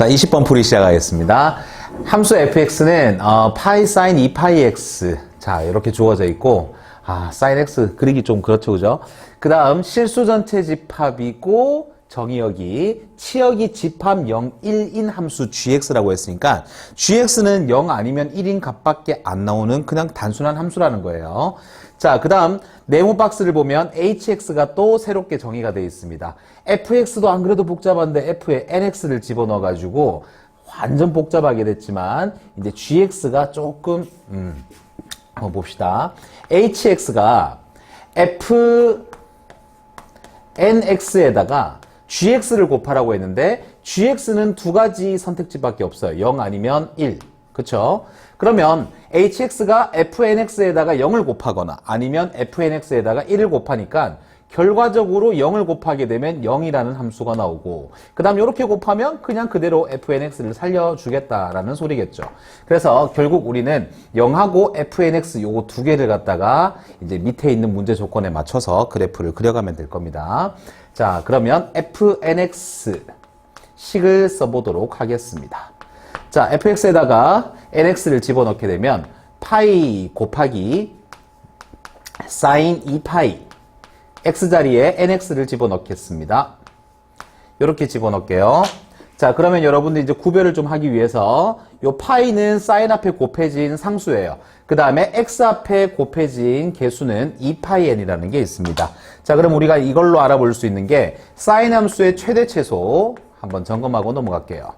자, 20번 풀이 시작하겠습니다. 함수 fx는 어, 파이 사인 2파이 x 자 이렇게 주어져 있고 아 사인 x 그리기 좀 그렇죠 그죠? 그 다음 실수 전체 집합이고 정의역이 치역이 집합 0, 1인 함수 gx라고 했으니까 gx는 0 아니면 1인 값밖에 안 나오는 그냥 단순한 함수라는 거예요. 자, 그 다음 네모 박스를 보면 hx가 또 새롭게 정의가 되어 있습니다. fx도 안 그래도 복잡한데 f에 nx를 집어넣어 가지고 완전 복잡하게 됐지만 이제 gx가 조금 음, 한번 봅시다. hx가 f nx에다가 gx를 곱하라고 했는데 gx는 두 가지 선택지밖에 없어요. 0 아니면 1. 그쵸? 그러면 hx가 fnx에다가 0을 곱하거나 아니면 fnx에다가 1을 곱하니까 결과적으로 0을 곱하게 되면 0이라는 함수가 나오고 그 다음 이렇게 곱하면 그냥 그대로 fnx를 살려주겠다라는 소리겠죠. 그래서 결국 우리는 0하고 fnx 요거 두 개를 갖다가 이제 밑에 있는 문제 조건에 맞춰서 그래프를 그려가면 될 겁니다. 자 그러면 fnx 식을 써보도록 하겠습니다. 자 fx에다가 nx를 집어넣게 되면 파이 곱하기 사인 2파이 x자리에 nx를 집어넣겠습니다. 이렇게 집어넣을게요. 자, 그러면 여러분들 이제 구별을 좀 하기 위해서 요 파이는 사인 앞에 곱해진 상수예요. 그 다음에 x 앞에 곱해진 개수는 2파이n이라는 게 있습니다. 자, 그럼 우리가 이걸로 알아볼 수 있는 게 사인 함수의 최대 최소 한번 점검하고 넘어갈게요.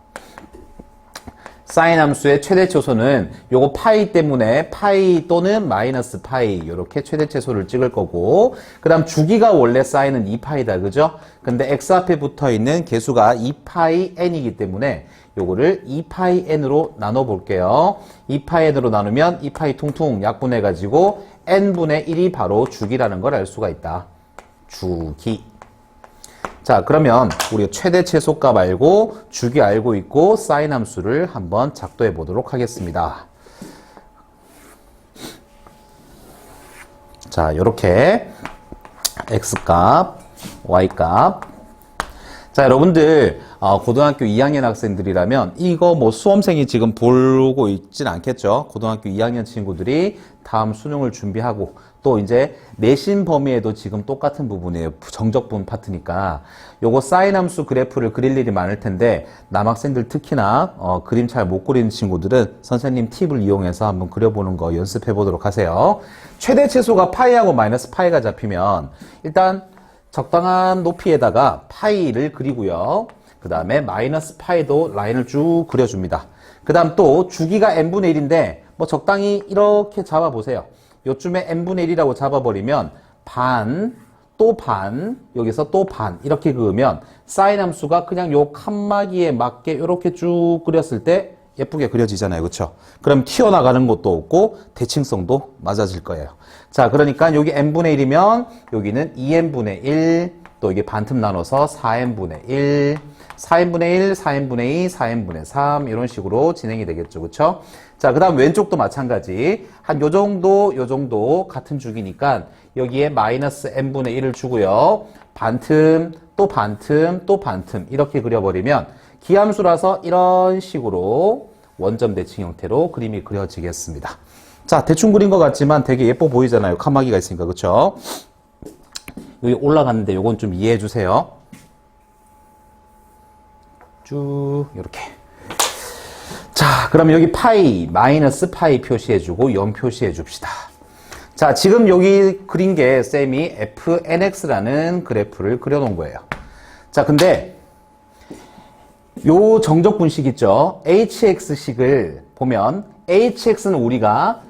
사인 함수의 최대 최소는 요거 파이 때문에 파이 또는 마이너스 파이 이렇게 최대 최소를 찍을 거고 그 다음 주기가 원래 사인은 2파이다 그죠? 근데 x 앞에 붙어 있는 개수가 2파이 n이기 때문에 요거를 2파이 n으로 나눠 볼게요. 2파이 n으로 나누면 2파이 퉁퉁 약분해 가지고 n분의 1이 바로 주기라는 걸 알 수가 있다. 주기 자, 그러면 우리 최대 최소값 알고 주기 알고 있고 사인 함수를 한번 작도해 보도록 하겠습니다. 자, 이렇게 x값, y값. 자, 여러분들 어, 고등학교 2학년 학생들이라면 이거 뭐 수험생이 지금 보고 있진 않겠죠. 고등학교 2학년 친구들이 다음 수능을 준비하고 또 이제 내신 범위에도 지금 똑같은 부분이에요. 정적분 파트니까 요거 사인 함수 그래프를 그릴 일이 많을 텐데 남학생들 특히나 어, 그림 잘 못 그리는 친구들은 선생님 팁을 이용해서 한번 그려보는 거 연습해 보도록 하세요. 최대 최소가 파이하고 마이너스 파이가 잡히면 일단 적당한 높이에다가 파이를 그리고요. 그 다음에 마이너스 파이도 라인을 쭉 그려줍니다. 그 다음 또 주기가 n분의 1인데 뭐 적당히 이렇게 잡아보세요. 요쯤에 n분의 1이라고 잡아버리면 반, 또 반, 여기서 또 반 이렇게 그으면 사인 함수가 그냥 요 칸막이에 맞게 이렇게 쭉 그렸을 때 예쁘게 그려지잖아요. 그쵸? 그럼 튀어나가는 것도 없고 대칭성도 맞아질 거예요. 자, 그러니까 여기 n분의 1이면 여기는 2n분의 1, 또 이게 반틈 나눠서 4n분의 1, 4n분의 1, 4n분의 2, 4n분의 3 이런 식으로 진행이 되겠죠. 그쵸? 자, 그 다음 왼쪽도 마찬가지. 한 요 정도, 요 정도 같은 주기니까 여기에 마이너스 n분의 1을 주고요. 반틈, 또 반틈, 또 반틈 이렇게 그려버리면 기함수라서 이런 식으로 원점 대칭 형태로 그림이 그려지겠습니다. 자, 대충 그린 것 같지만 되게 예뻐 보이잖아요. 칸막이가 있으니까, 그쵸? 여기 올라갔는데 요건 좀 이해해 주세요. 쭉, 이렇게. 자, 그럼 여기 파이, 마이너스 파이 표시해 주고 0 표시해 줍시다. 자, 지금 여기 그린 게 쌤이 fnx라는 그래프를 그려놓은 거예요. 자, 근데 요 정적 분식 있죠? hx식을 보면 hx는 우리가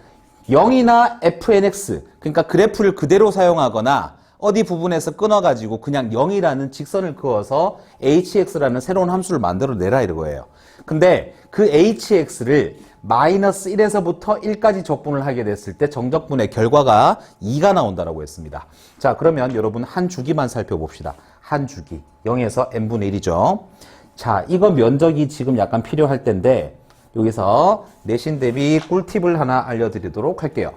0이나 fnx 그러니까 그래프를 그대로 사용하거나 어디 부분에서 끊어가지고 그냥 0이라는 직선을 그어서 hx라는 새로운 함수를 만들어 내라 이거예요. 근데 그 hx를 마이너스 1에서부터 1까지 적분을 하게 됐을 때 정적분의 결과가 2가 나온다라고 했습니다. 자, 그러면 여러분 한 주기만 살펴봅시다. 한 주기. 0에서 n분의 1이죠. 자, 이거 면적이 지금 약간 필요할 텐데 여기서 내신 대비 꿀팁을 하나 알려드리도록 할게요.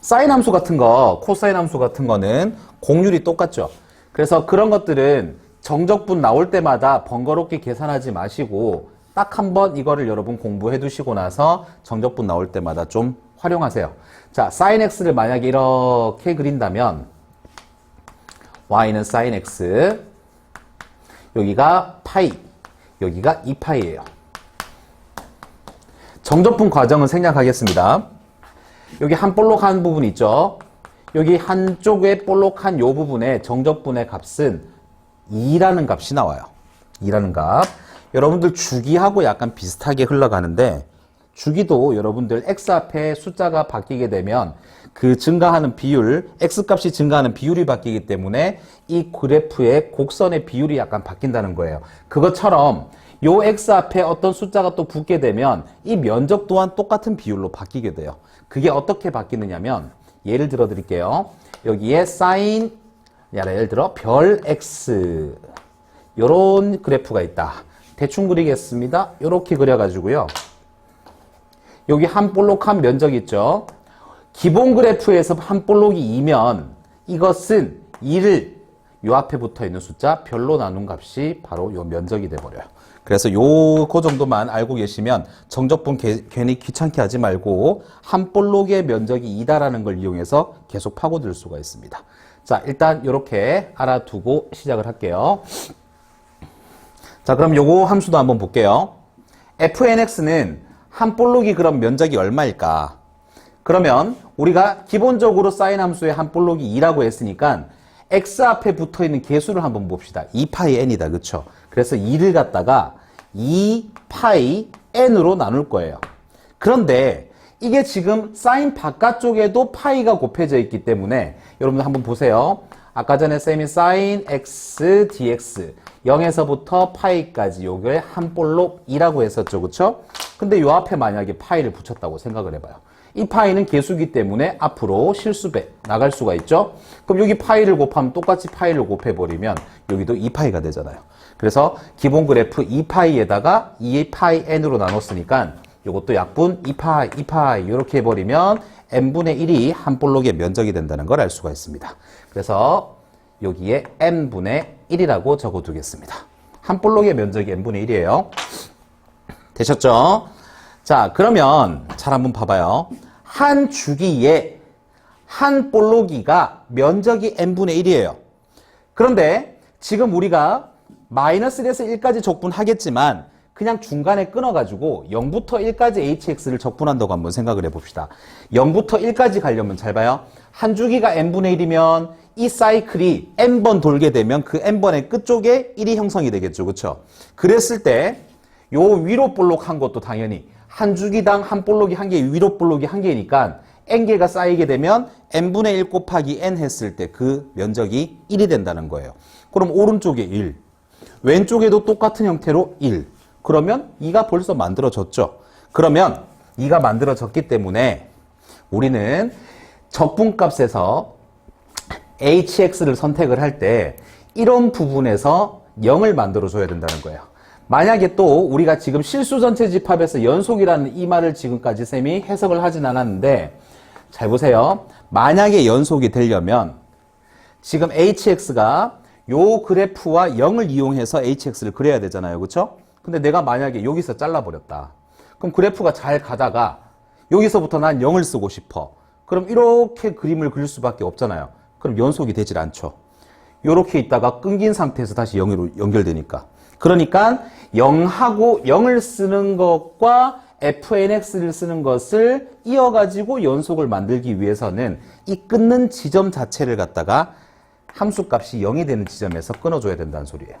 사인 함수 같은 거, 코사인 함수 같은 거는 공률이 똑같죠. 그래서 그런 것들은 정적분 나올 때마다 번거롭게 계산하지 마시고 딱 한 번 이거를 여러분 공부해 두시고 나서 정적분 나올 때마다 좀 활용하세요. 자, sin x를 만약에 이렇게 그린다면 y는 sin x 여기가 파이 여기가 2파이예요. 정적분 과정은 생략하겠습니다. 여기 한 볼록한 부분 있죠? 여기 한쪽에 볼록한 요 부분에 정적분의 값은 2라는 값이 나와요. 2라는 값. 여러분들 주기하고 약간 비슷하게 흘러가는데 주기도 여러분들 x 앞에 숫자가 바뀌게 되면 그 증가하는 비율, x 값이 증가하는 비율이 바뀌기 때문에 이 그래프의 곡선의 비율이 약간 바뀐다는 거예요. 그것처럼 요 x 앞에 어떤 숫자가 또 붙게 되면 이 면적 또한 똑같은 비율로 바뀌게 돼요. 그게 어떻게 바뀌느냐면 예를 들어 드릴게요. 여기에 sin 예를 들어 별 x 요런 그래프가 있다. 대충 그리겠습니다. 요렇게 그려 가지고요. 여기 한 볼록한 면적 있죠. 기본 그래프에서 한 볼록이 2면 이것은 2를 요 앞에 붙어 있는 숫자 별로 나눈 값이 바로 요 면적이 돼 버려요. 그래서 요그 정도만 알고 계시면 정적분 개- 괜히 귀찮게 하지 말고 한 볼록의 면적이 2다라는 걸 이용해서 계속 파고들 수가 있습니다. 자, 일단 이렇게 알아두고 시작을 할게요. 자, 그럼 요거 함수도 한번 볼게요. fnx는 한 볼록이 그럼 면적이 얼마일까? 그러면 우리가 기본적으로 사인 함수의 한 볼록이 2라고 했으니까 x 앞에 붙어 있는 개수를 한번 봅시다. 2파이 n이다. 그쵸? 그래서 2를 갖다가 2파이 n으로 나눌 거예요. 그런데 이게 지금 사인 바깥쪽에도 파이가 곱해져 있기 때문에 여러분들 한번 보세요. 아까 전에 쌤이 사인 x dx 0에서부터 파이까지 요게 한 볼록이라고 했었죠. 그쵸? 근데 요 앞에 만약에 파이를 붙였다고 생각을 해봐요. 이 파이는 개수기 때문에 앞으로 실수배 나갈 수가 있죠. 그럼 여기 파이를 곱하면 똑같이 파이를 곱해버리면 여기도 2파이가 되잖아요. 그래서 기본 그래프 2파이에다가 2파이 n으로 나눴으니까 이것도 약분 2파이, 2파이 이렇게 해버리면 n분의 1이 한 볼록의 면적이 된다는 걸 알 수가 있습니다. 그래서 여기에 n분의 1이라고 적어두겠습니다. 한 볼록의 면적이 n분의 1이에요. 되셨죠? 자, 그러면 잘 한번 봐봐요. 한 주기에 한 볼록이가 면적이 n분의 1이에요. 그런데 지금 우리가 마이너스 1에서 1까지 적분하겠지만 그냥 중간에 끊어가지고 0부터 1까지 hx를 적분한다고 한번 생각을 해봅시다. 0부터 1까지 가려면 잘 봐요. 한 주기가 n분의 1이면 이 사이클이 n번 돌게 되면 그 n번의 끝쪽에 1이 형성이 되겠죠. 그렇죠? 그랬을 때 요 위로 볼록 한 것도 당연히 한 주기당 한 볼록이 한 개, 위로 볼록이 한 개니까 n개가 쌓이게 되면 n분의 1 곱하기 n 했을 때 그 면적이 1이 된다는 거예요. 그럼 오른쪽에 1, 왼쪽에도 똑같은 형태로 1. 그러면 2가 벌써 만들어졌죠. 그러면 2가 만들어졌기 때문에 우리는 적분값에서 hx를 선택을 할 때 이런 부분에서 0을 만들어 줘야 된다는 거예요. 만약에 또 우리가 지금 실수 전체 집합에서 연속이라는 이 말을 지금까지 쌤이 해석을 하진 않았는데 잘 보세요. 만약에 연속이 되려면 지금 hx가 요 그래프와 0을 이용해서 hx를 그려야 되잖아요. 그렇죠? 근데 내가 만약에 여기서 잘라 버렸다. 그럼 그래프가 잘 가다가 여기서부터 난 0을 쓰고 싶어. 그럼 이렇게 그림을 그릴 수밖에 없잖아요. 그럼 연속이 되질 않죠. 이렇게 있다가 끊긴 상태에서 다시 0으로 연결되니까. 그러니까 0하고 0을 쓰는 것과 fnx를 쓰는 것을 이어가지고 연속을 만들기 위해서는 이 끊는 지점 자체를 갖다가 함수값이 0이 되는 지점에서 끊어줘야 된다는 소리예요.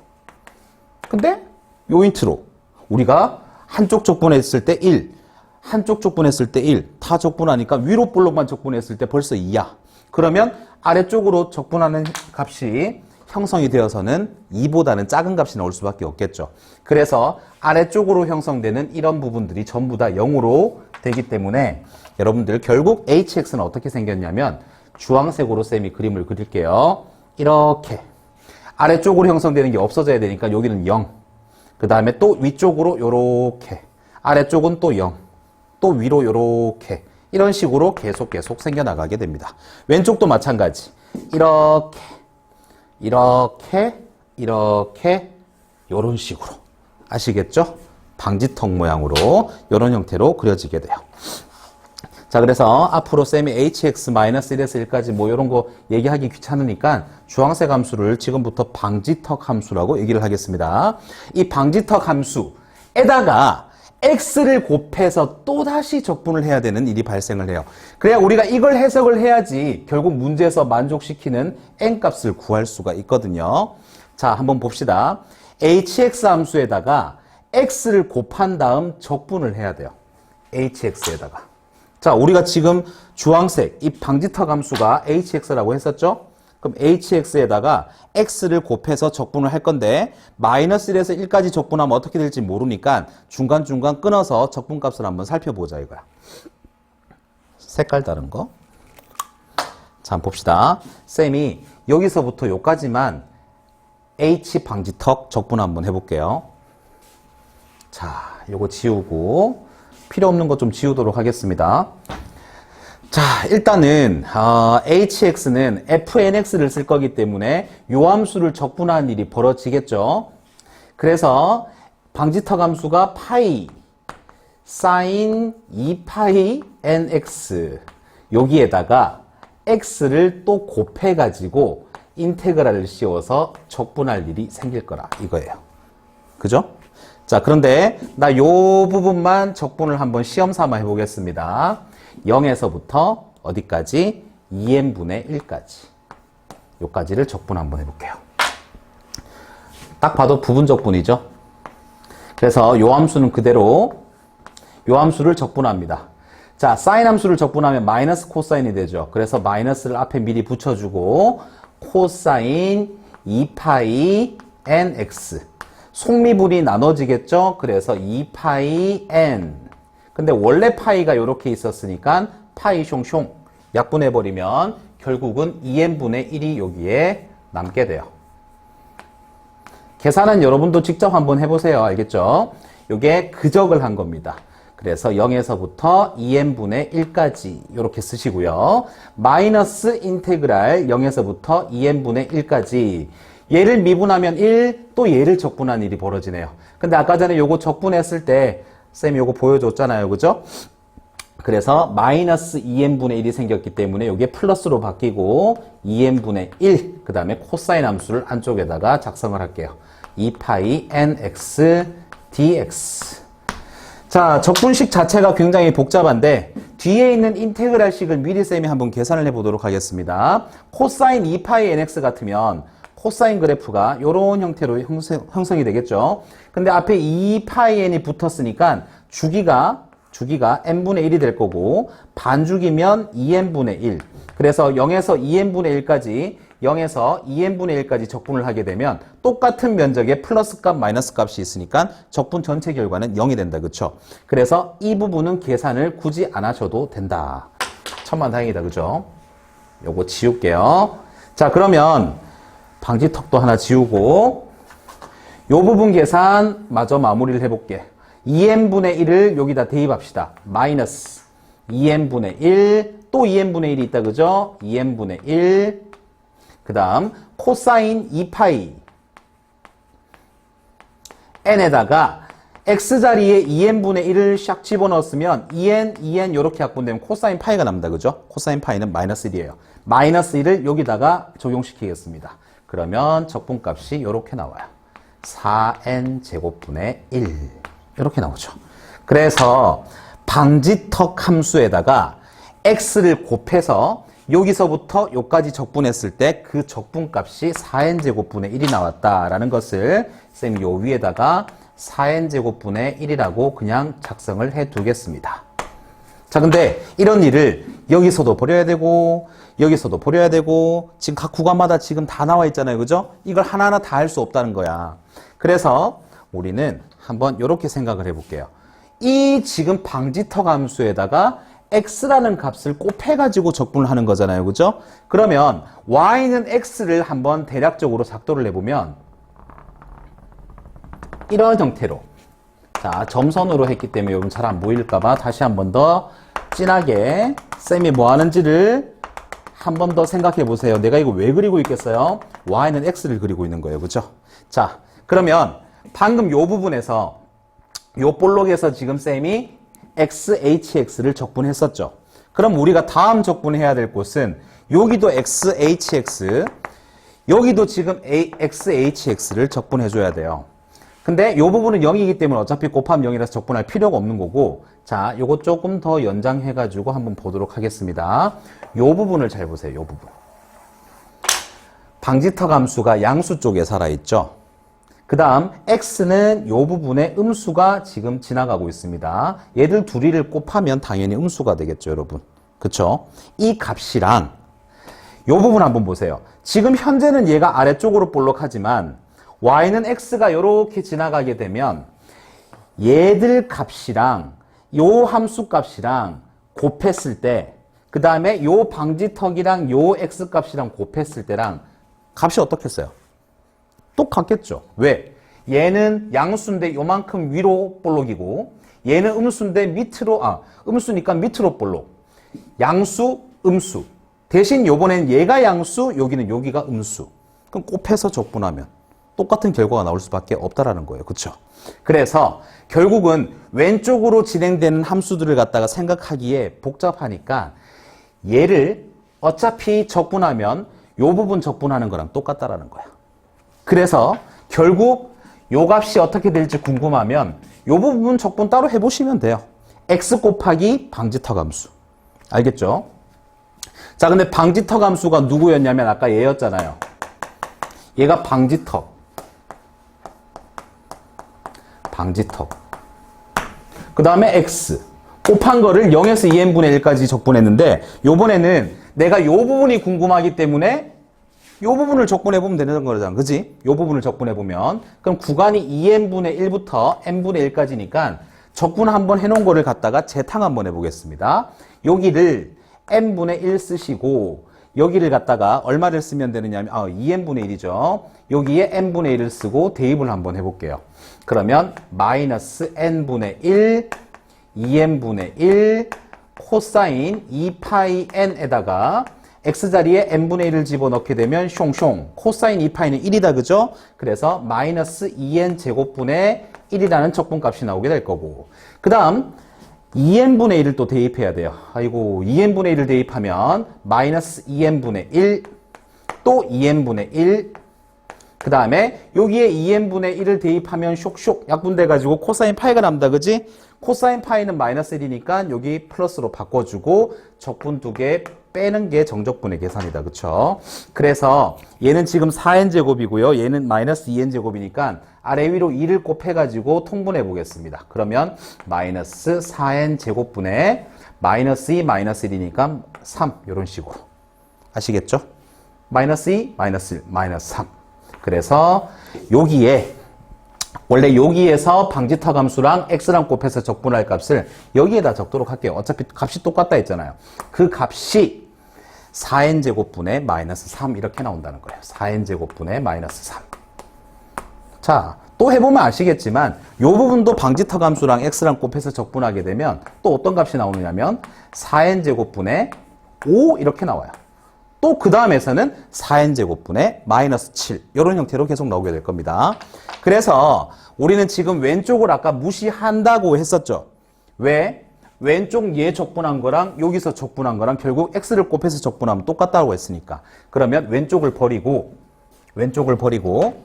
근데 요인트로 우리가 한쪽 적분했을 때 1, 한쪽 적분했을 때 1, 다 적분하니까 위로 볼록만 적분했을 때 벌써 2야. 그러면 아래쪽으로 적분하는 값이 형성이 되어서는 2보다는 작은 값이 나올 수밖에 없겠죠. 그래서 아래쪽으로 형성되는 이런 부분들이 전부 다 0으로 되기 때문에 여러분들 결국 hx는 어떻게 생겼냐면 주황색으로 쌤이 그림을 그릴게요. 이렇게 아래쪽으로 형성되는 게 없어져야 되니까 여기는 0. 그 다음에 또 위쪽으로 요렇게 아래쪽은 또 0. 또 위로 요렇게 이런 식으로 계속 계속 생겨나가게 됩니다. 왼쪽도 마찬가지. 이렇게 이렇게 이렇게 이런 식으로 아시겠죠? 방지턱 모양으로 이런 형태로 그려지게 돼요. 자, 그래서 앞으로 쌤이 hx-1에서 1까지 뭐 이런 거 얘기하기 귀찮으니까 주황색 함수를 지금부터 방지턱 함수라고 얘기를 하겠습니다. 이 방지턱 함수에다가 x를 곱해서 또다시 적분을 해야 되는 일이 발생을 해요. 그래야 우리가 이걸 해석을 해야지 결국 문제에서 만족시키는 n 값을 구할 수가 있거든요. 자, 한번 봅시다. hx 함수에다가 x를 곱한 다음 적분을 해야 돼요. hx에다가. 자, 우리가 지금 주황색 이 방지턱 함수가 hx라고 했었죠? 그럼 hx에다가 x를 곱해서 적분을 할 건데 마이너스 1에서 1까지 적분하면 어떻게 될지 모르니까 중간중간 끊어서 적분값을 한번 살펴보자 이거야. 색깔 다른 거. 자, 봅시다. 쌤이 여기서부터 여기까지만 h 방지턱 적분 한번 해볼게요. 자, 요거 지우고 필요 없는 것 좀 지우도록 하겠습니다. 자, 일단은 어, hx는 fnx를 쓸 거기 때문에 요 함수를 적분하는 일이 벌어지겠죠. 그래서 방지턱 함수가 파이 sin 2파이 nx 여기에다가 x를 또 곱해 가지고 인테그랄을 씌워서 적분할 일이 생길 거라 이거예요. 그죠? 자, 그런데 나 요 부분만 적분을 한번 시험 삼아 해보겠습니다. 0에서부터 어디까지? 2n분의 1까지. 요까지를 적분 한번 해볼게요. 딱 봐도 부분 적분이죠. 그래서 요 함수는 그대로 요 함수를 적분합니다. 자, 사인 함수를 적분하면 마이너스 코사인이 되죠. 그래서 마이너스를 앞에 미리 붙여주고 코사인 2파이 nx 속미분이 나눠지겠죠? 그래서 2파이 n. 근데 원래 파이가 이렇게 있었으니까 파이 숑숑 약분해버리면 결국은 2n분의 1이 여기에 남게 돼요. 계산은 여러분도 직접 한번 해보세요. 알겠죠? 이게 그적을 한 겁니다. 그래서 0에서부터 2n분의 1까지 이렇게 쓰시고요. 마이너스 인테그랄 0에서부터 2n분의 1까지 얘를 미분하면 1, 또 얘를 적분한 일이 벌어지네요. 근데 아까 전에 요거 적분했을 때 쌤이 요거 보여줬잖아요. 그죠? 그래서 마이너스 2n분의 1이 생겼기 때문에 이게 플러스로 바뀌고 2n분의 1, 그 다음에 코사인 함수를 안쪽에다가 작성을 할게요. 2파이 nx dx 자, 적분식 자체가 굉장히 복잡한데 뒤에 있는 인테그랄식을 미리 쌤이 한번 계산을 해보도록 하겠습니다. 코사인 2파이 nx 같으면 코사인 그래프가 이런 형태로 형성, 이 되겠죠. 근데 앞에 2파이 n이 붙었으니까 주기가 주기가 n분의 1이 될 거고 반주기면 2n분의 1. 그래서 0에서 2n분의 1까지 0에서 2n분의 1까지 적분을 하게 되면 똑같은 면적에 플러스 값, 마이너스 값이 있으니까 적분 전체 결과는 0이 된다. 그쵸? 그래서 이 부분은 계산을 굳이 안 하셔도 된다. 천만 다행이다. 그죠? 요거 지울게요. 자, 그러면 방지턱도 하나 지우고 요 부분 계산 마저 마무리를 해볼게. 2n분의 1을 여기다 대입합시다. 마이너스 2n분의 1, 또 2n분의 1이 있다. 그죠? 2n분의 1. 그 다음 코사인 2파이 n에다가 x자리에 2n분의 1을 샥 집어넣었으면 2n, 2n 이렇게 약분되면 코사인 파이가 납니다. 그죠? 코사인 파이는 마이너스 1이에요. 마이너스 1을 여기다가 적용시키겠습니다. 그러면 적분값이 이렇게 나와요. 4n 제곱분의 1 이렇게 나오죠. 그래서 방지턱 함수에다가 x를 곱해서 여기서부터 여기까지 적분했을 때 그 적분값이 4n 제곱분의 1이 나왔다라는 것을 쌤이 요 위에다가 4n 제곱분의 1이라고 그냥 작성을 해 두겠습니다. 자, 근데 이런 일을 여기서도 버려야 되고, 여기서도 버려야 되고, 지금 각 구간마다 지금 다 나와 있잖아요. 그죠? 이걸 하나하나 다 할 수 없다는 거야. 그래서 우리는 한번 이렇게 생각을 해볼게요. 이 지금 방지턱 함수에다가 x라는 값을 곱해가지고 적분을 하는 거잖아요. 그죠? 그러면 y는 x를 한번 대략적으로 작도를 해보면 이런 형태로 자 점선으로 했기 때문에 여러분 잘 안 보일까봐 다시 한 번 더 진하게 쌤이 뭐 하는지를 한 번 더 생각해 보세요. 내가 이거 왜 그리고 있겠어요? y는 x를 그리고 있는 거예요. 그죠? 자, 그러면 방금 요 부분에서 요 볼록에서 지금 쌤이 XHX를 적분했었죠. 그럼 우리가 다음 적분해야 될 곳은 여기도 XHX, 여기도 지금 XHX를 적분해 줘야 돼요. 근데 이 부분은 0이기 때문에 어차피 곱하면 0이라서 적분할 필요가 없는 거고 자, 요거 조금 더 연장해 가지고 한번 보도록 하겠습니다. 요 부분을 잘 보세요. 요 부분. 방지터 감수가 양수 쪽에 살아있죠. 그 다음 x는 요 부분에 음수가 지금 지나가고 있습니다. 얘들 둘이를 곱하면 당연히 음수가 되겠죠, 여러분. 그쵸? 이 값이랑 요 부분 한번 보세요. 지금 현재는 얘가 아래쪽으로 볼록하지만 y는 x가 이렇게 지나가게 되면 얘들 값이랑 요 함수 값이랑 곱했을 때, 그 다음에 요 방지턱이랑 요 x 값이랑 곱했을 때랑 값이 어떻겠어요? 똑같겠죠. 왜? 얘는 양수인데 요만큼 위로 볼록이고 얘는 음수인데 밑으로 아 음수니까 밑으로 볼록. 양수, 음수. 대신 요번엔 얘가 양수, 여기는 여기가 음수. 그럼 곱해서 적분하면 똑같은 결과가 나올 수밖에 없다라는 거예요. 그렇죠? 그래서 결국은 왼쪽으로 진행되는 함수들을 갖다가 생각하기에 복잡하니까 얘를 어차피 적분하면 요 부분 적분하는 거랑 똑같다라는 거야. 그래서 결국 요 값이 어떻게 될지 궁금하면 요 부분 적분 따로 해보시면 돼요. x 곱하기 방지터 감수. 알겠죠? 자, 근데 방지터 감수가 누구였냐면 아까 얘였잖아요. 얘가 방지턱. 방지턱. 그 다음에 x. 곱한 거를 0에서 2n분의 1까지 적분했는데 요번에는 내가 요 부분이 궁금하기 때문에 요 부분을 적분해 보면 되는 거잖아. 그지? 요 부분을 적분해 보면 그럼 구간이 2n분의 1부터 n분의 1까지니까 적분 한번 해 놓은 거를 갖다가 재탕 한번 해 보겠습니다. 여기를 n분의 1 쓰시고 여기를 갖다가 얼마를 쓰면 되느냐면 아, 2n분의 1이죠. 여기에 n분의 1을 쓰고 대입을 한번 해 볼게요. 그러면 마이너스 n분의 1 2n분의 1 코사인 2파이 n에다가 x자리에 n분의 1을 집어넣게 되면 숑숑 코사인 2파이는 1이다 그죠? 그래서 마이너스 2n 제곱분의 1이라는 적분값이 나오게 될 거고 그 다음 2n분의 1을 또 대입해야 돼요 아이고 2n분의 1을 대입하면 마이너스 2n분의 1 또 2n분의 1 그 다음에 여기에 2n분의 1을 대입하면 쇽쇽 약분돼가지고 코사인 파이가 남다 그지? 코사인 파이는 마이너스 1이니까 여기 플러스로 바꿔주고 적분 두개 빼는 게 정적분의 계산이다 그쵸? 그래서 얘는 지금 4n제곱이고요 얘는 마이너스 2n제곱이니까 아래 위로 2를 곱해가지고 통분해 보겠습니다 그러면 마이너스 4n제곱분의 마이너스 2 마이너스 1이니까 3 이런 식으로 아시겠죠? 마이너스 2 마이너스 1 마이너스 3 그래서 여기에 원래 여기에서 방지터 감수랑 x랑 곱해서 적분할 값을 여기에다 적도록 할게요. 어차피 값이 똑같다 했잖아요. 그 값이 4n제곱분의 마이너스 3 이렇게 나온다는 거예요. 4n제곱분의 마이너스 3. 자, 또 해보면 아시겠지만 이 부분도 방지터 감수랑 x랑 곱해서 적분하게 되면 또 어떤 값이 나오느냐면 4n제곱분의 5 이렇게 나와요. 또 그 다음에서는 4n제곱분의 마이너스 7 이런 형태로 계속 나오게 될 겁니다. 그래서 우리는 지금 왼쪽을 아까 무시한다고 했었죠. 왜? 왼쪽 얘 적분한 거랑 여기서 적분한 거랑 결국 x를 곱해서 적분하면 똑같다고 했으니까 그러면 왼쪽을 버리고 왼쪽을 버리고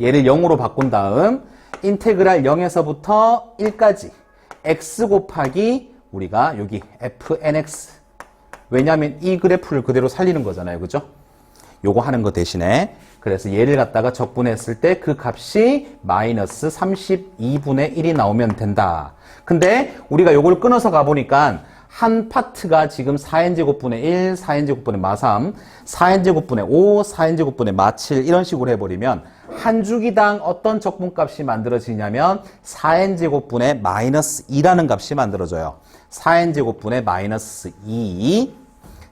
얘를 0으로 바꾼 다음 인테그랄 0에서부터 1까지 x 곱하기 우리가 여기 fnx 왜냐하면 이 그래프를 그대로 살리는 거잖아요. 그죠? 요거 하는 거 대신에 그래서 얘를 갖다가 적분했을 때 그 값이 마이너스 32분의 1이 나오면 된다. 근데 우리가 요걸 끊어서 가보니까 한 파트가 지금 4n제곱분의 1, 4n제곱분의 마3, 4n제곱분의 5, 4n제곱분의 마7 이런 식으로 해버리면 한 주기당 어떤 적분값이 만들어지냐면 4n제곱분의 마이너스 2라는 값이 만들어져요. 4n제곱분의 마이너스 2.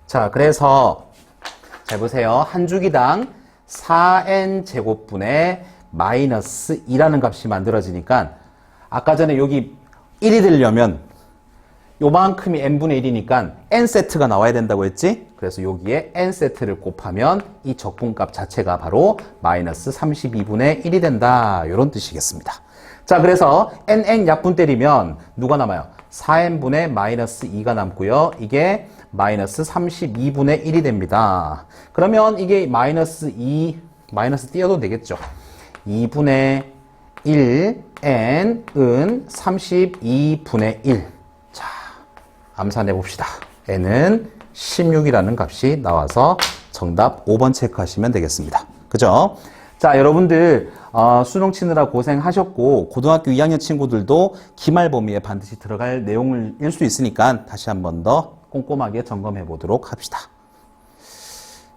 자, 그래서 잘 보세요. 한 주기당 4n제곱분의 마이너스 2라는 값이 만들어지니까 아까 전에 여기 1이 되려면 요만큼이 n분의 1이니까 n세트가 나와야 된다고 했지? 그래서 여기에 n세트를 곱하면 이 적분값 자체가 바로 마이너스 32분의 1이 된다. 이런 뜻이겠습니다. 자, 그래서 nn 약분 때리면 누가 남아요? 4n분의 마이너스 2가 남고요. 이게 마이너스 32분의 1이 됩니다. 그러면 이게 마이너스 2, 마이너스 띄어도 되겠죠. 2분의 1, n은 32분의 1. 자, 암산해 봅시다. n은 16이라는 값이 나와서 정답 5번 체크하시면 되겠습니다. 그죠? 자, 여러분들 어, 수능 치느라 고생하셨고 고등학교 2학년 친구들도 기말 범위에 반드시 들어갈 내용을 일수 있으니까 다시 한 번 더 꼼꼼하게 점검해 보도록 합시다.